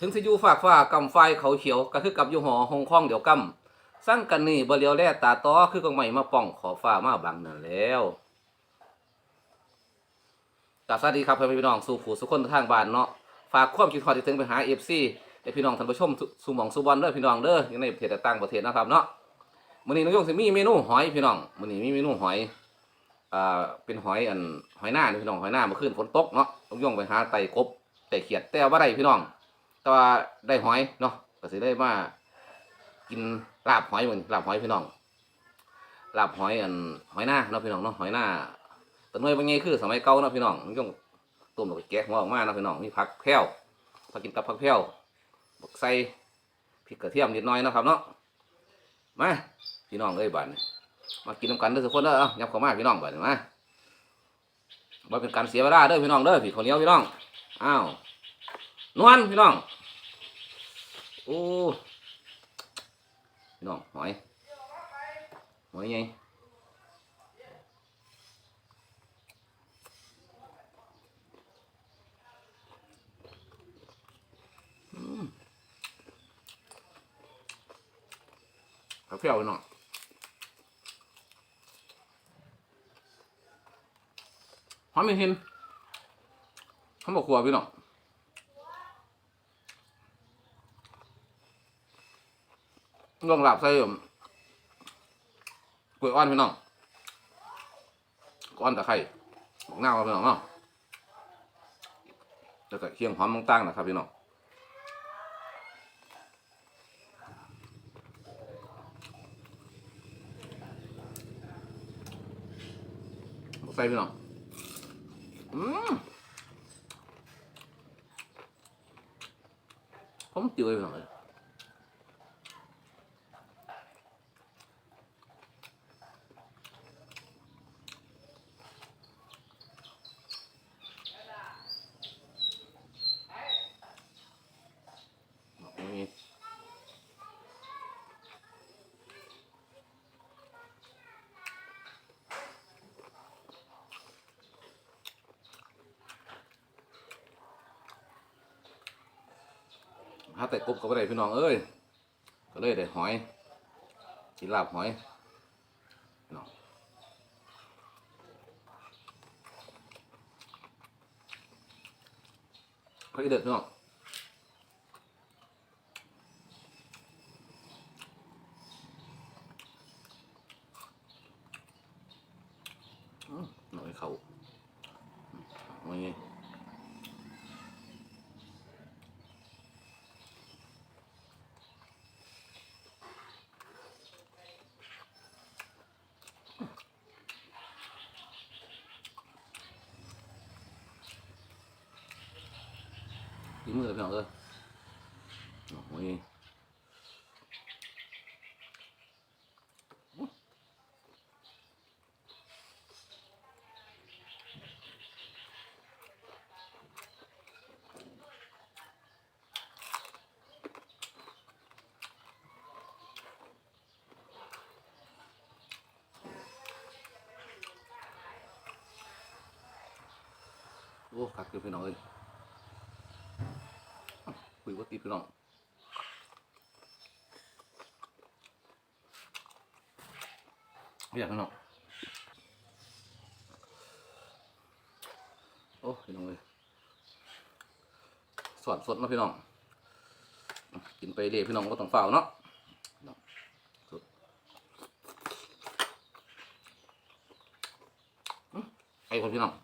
ถึงสิอยู่ฝากฟ้ากำไฟเขาเขียวก็คือกับอยู่หอหงคองเดี๋ยวกำสร้างกันนี่บ่เลียวแลตาต้อคือกองใหม่มาป้องขอบฟ้ามาบังนั่นแล้วกาบสวัสดีครับพ่อแม่พี่น้องสู่ผู้สุขคนทางบ้านเนาะฝากความคิดฮอดที่ถึงไปหา FC ให้พี่น้องท่านผู้ชมทุสู่หมองสู่บอลเด้อพี่น้องเด้อยู่ในประเทศต่างประเทศนะครับเนาะมื้อนี้น้องยงสิมีเมนูหอยพี่น้องมื้อนี้มีเมนูหอยอ่าเป็นหอยอันหอยหน้าพี่น้องหอยหน้าเมื่อคืนฝนตกเนาะน้องยงไปหาไต่กบไต่เขียดแต่ว่าได้พี่น้อง แต่ว่าได้หอยเนาะก็สิได้มากินลาบหอยเหมือนลาบหอยพี่น้องลาบหอยอันหอยหน้าเนาะพี่น้องเนาะหอยหน้าแตัวน้อยบางไงคือสมัยเก่าเนาะพี่น้องมันต้องต้มแล้วก็แกะหัวออกมาเนาะพี่น้องมีผักแพรวพากินกับผักแพรวบักใส่พริกกระเทียมนิดหน่อยนะครับเนาะมาพี่น้องเอ้ยบัดนี้มากินน้ำกันเด้อทุกคนเด้อเอายับเข้ามาพี่น้องบัดมาบ่เป็นการเสียเวลาเด้อพี่น้องเด้อพี่คนเหนียวพี่น้องอ้าวนวลพี่น้อง โอ้พี่น้องหอยหอยไงอืมข้าวเปรี้ยวพี่น้องหอมไม่เห็นเขาบอกครัวพี่น้อง ลงหลับใส่กล้วยอ้อนพี่น้องก้อนตะไคร้บักนาวพี่น้องเนาะแล้วก็เคียงหอมต่างๆนะครับพี่น้องใส่พี่น้องอืมผมจืดพี่น้องเลย นี่ หาแต่กบกับอะไรพี่น้องเอ้ยก็เลยได้หอยกินลาบหอยพี่น้องเขาอีเด็ดพี่น้องหน่อยเขาไม่ มมือพี่น้องเออโอ้ยโอ้คักคือพี่น้องเอ้ยคุย ว่าตีพี่น้องไม่อยากพี่น้องโอ้พี่น้องเอ้ยสดสดนะพี่น้อง กินไปเรื่อยพี่น้องก็ต้องเฝ้าเนาะสดอื้อไอ้คนพี่น้อง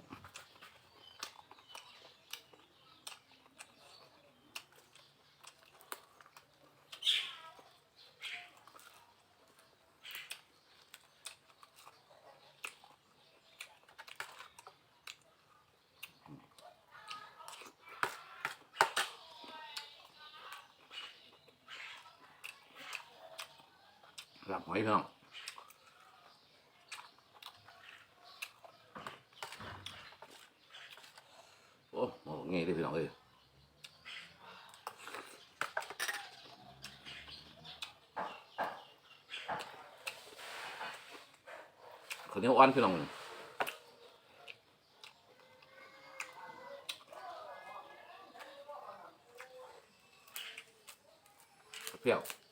ห ลับหอยพี่น้องโอ้โหเงี้ยเลยพี่น้องเอ้ยคนนี้อ่อนพี่น้องเปรี้ยว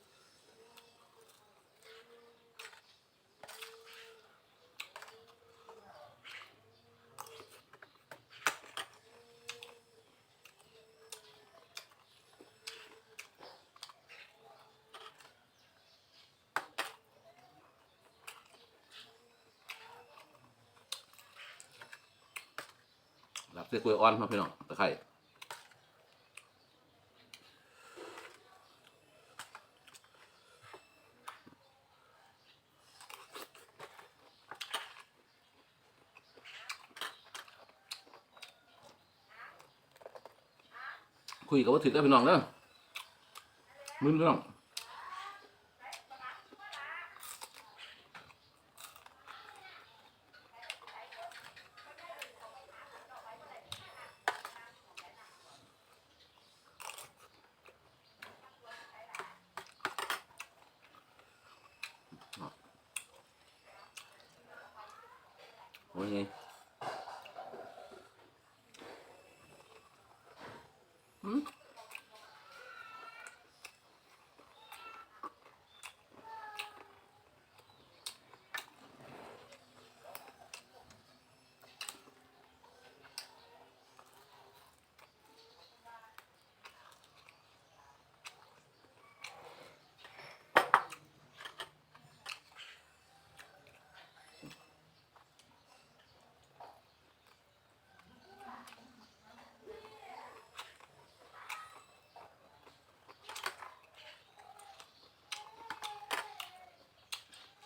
เส้กล้วยอ่อนมาพี่น้องตะไคร้คุยกับว่าถือได้พี่น้องเด้อมึนเรื่อง โ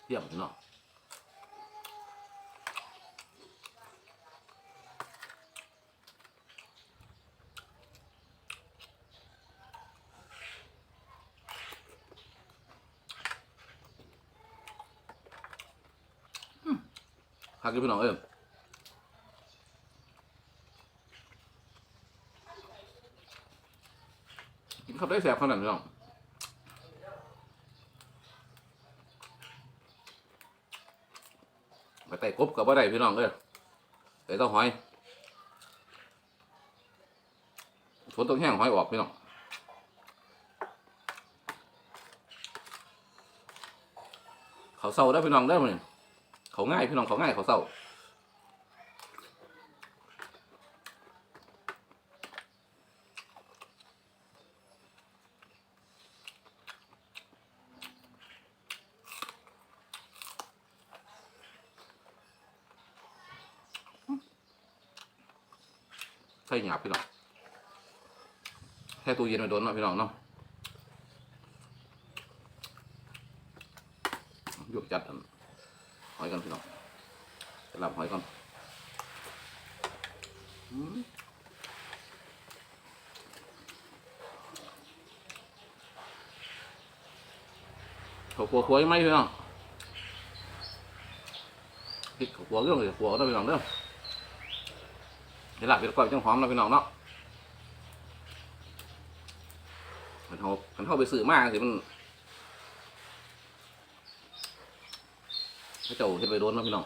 เยี่ยมพี่น้องอืมพักกินพี่น้องเอ้ยกินข้าวได้แสบขนาดนี้พี่น้อ ไปไต่กบกับว่าได้พี่น้องเอ้ยไต่เต้าหอยฝนตกแห้งหอยออกพี่น้องเขาเศร้าได้พี่น้องได้ไหมเขาง่ายพี่น้องเขาง่ายเขาเศร้า ใช่หยาบพี่น้องแค่ตู้เย็นมาโดนเนาะพี่น้องเนาะยกจัดอันหอยกันพี่น้องจะรับหอยก่อนอืมเขาขัวขัวยังไหมพี่น้องพริกขัวเรื่องเลยขัวก็ได้พี่น้องเด้อ เดี๋ยวหลับเดี๋ยวก่อนจังหอมเราไปน้องเนาะมันเขามันเข้าไปสื่อมากสิมันให้เจ้าเห็นไปโดนเนาะพี่น้อง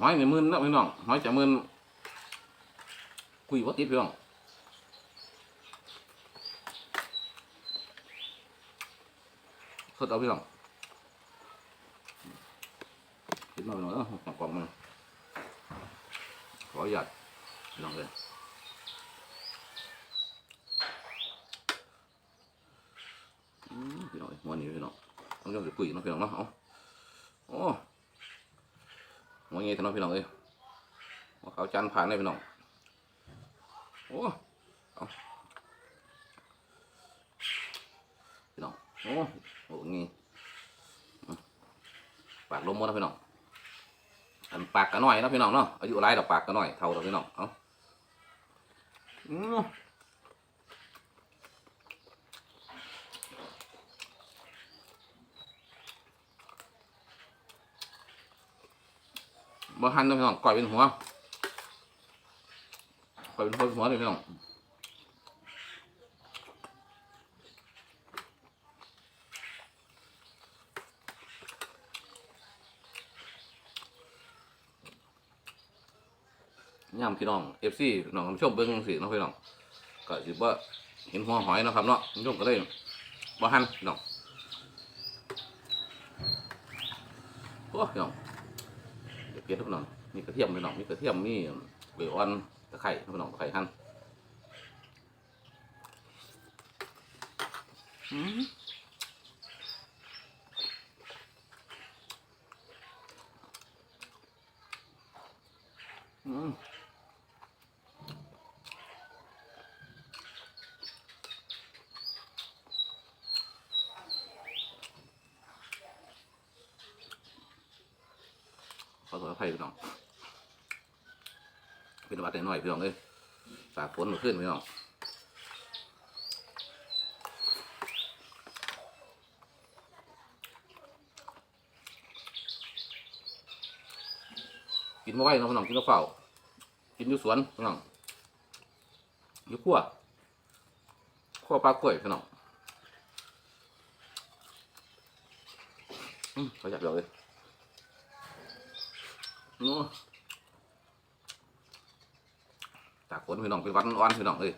หอยในมือเนาะพี่น้องหอยจะมือคุยวัดติดพี่น้อง สดเอาพี่น้องคิดมาหน่อยเนาะขอกล่องมันขอหยัดลองเลยอืมพี่น้องหัวนี้พี่น้องต้องยอมจะคุยเนาะพี่น้องเนาะเอาโอ้หัวงี้ท่านน้องพี่น้องเอ้ยหัวเขาจานผ่านเลยพี่น้องโอ้เอาพี่น้องโอ้ โหงี้ปากลมมดนะพี่น้องอันปากกระน้อยนะพี่น้องเนาะอายุไรดอกปากกระน้อยเท่าดอกพี่น้องเอาบ่หันนะพี่น้องก่อยเป็นหัวก่อยเป็นหัวเป็นหัวเลยพี่น้อง ย่ำพี่น้องเอฟซีน้องผู้ชมเบิ้งสิเนาะพี่น้องก็สิบ่เห็นหัวหอยนะครับเนาะผู้ชมก็เลยบ่หันน้องโอ้ยน้องเดี๋ยวเปลี่ยนทุกน้องมีกระเทียมพี่น้องมีกระเทียมมีใบอ่อนตะไคร้พี่น้องตะไคร้หั่นอืมอืม ขอโทษอ ภัยพี่น้อง เป็นวัดหน่อยพี่น้องเอ้ยฝากฝนมาขึ้นพี่น้องกินมาไวเนาะพี่น้องกินมาเฝ้ากินอยู่สวนพี่น้องอยู่ขั้วขั้วปลากล้วยพี่น้องอืมขออยากเดียวเลย โอ้ตากฝนพี่น้องเป็นหวันอ่อนพี่น้องเอ้ย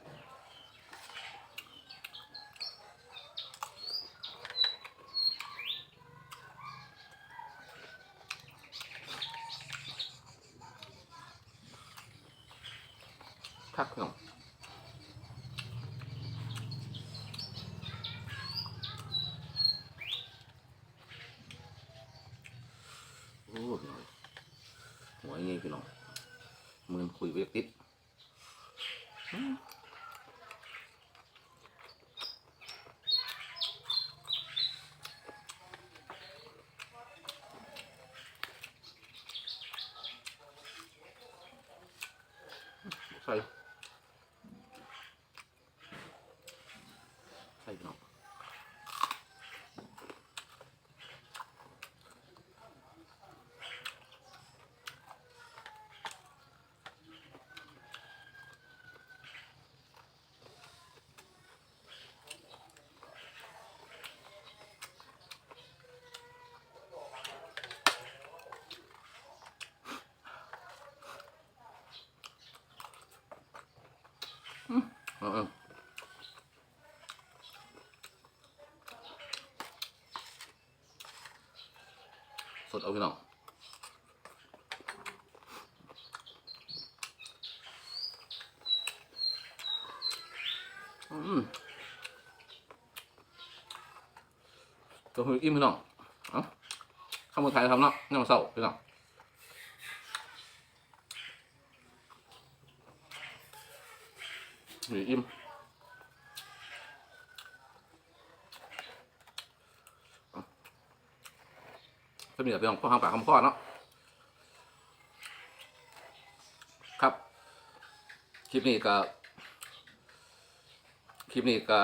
คักพี่น้องโอ้พี่น้อง หัวงี้ พี่น้องมือนคุยเวกติดใส่ใส่พี่น้อง เออสดเอาพี่น้องอืมตัวหิวอิ่มพี่น้องเอ้าข้าวมือไทยทำเนาะน้ำเศร้าพี่น้อง หิวอิ่มเอ้าก็มีแต่พี่น้องพ่อห้างปากคำข้อเนาะครับ คลิปนี้ก็ คลิปนี้ก็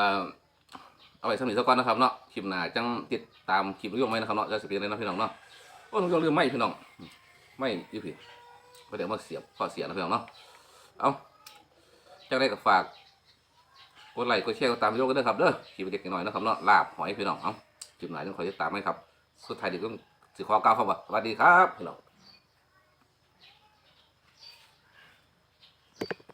เอาไว้สำหรับสักก่อนนะครับเนาะคลิปหน้าจังติดตามคลิปเรื่งไหมนะครับเนาะจะสเปนเลยนะพี่น้องเนาะโอ้ยต้องเรื่องไม่พี่น้อง ไม่อยูผิดก็เดี๋ยวมาเสียบข้อเสียนะพี่น้องเนาะเอาจังได้กับฝาก กดไลค์กดแชร์กดตามวิดีโอกันด้วยครับเด้อคลิปเด็กๆหน่อยนะครับเนาะลาบหอยพี่น้องเอาคลิปไหนต้องคอยติดตามไหมครับสุดท้ายเดี๋ยวต้องสิขอกล่าวคำว่าสวัสดีครับพี่น้อง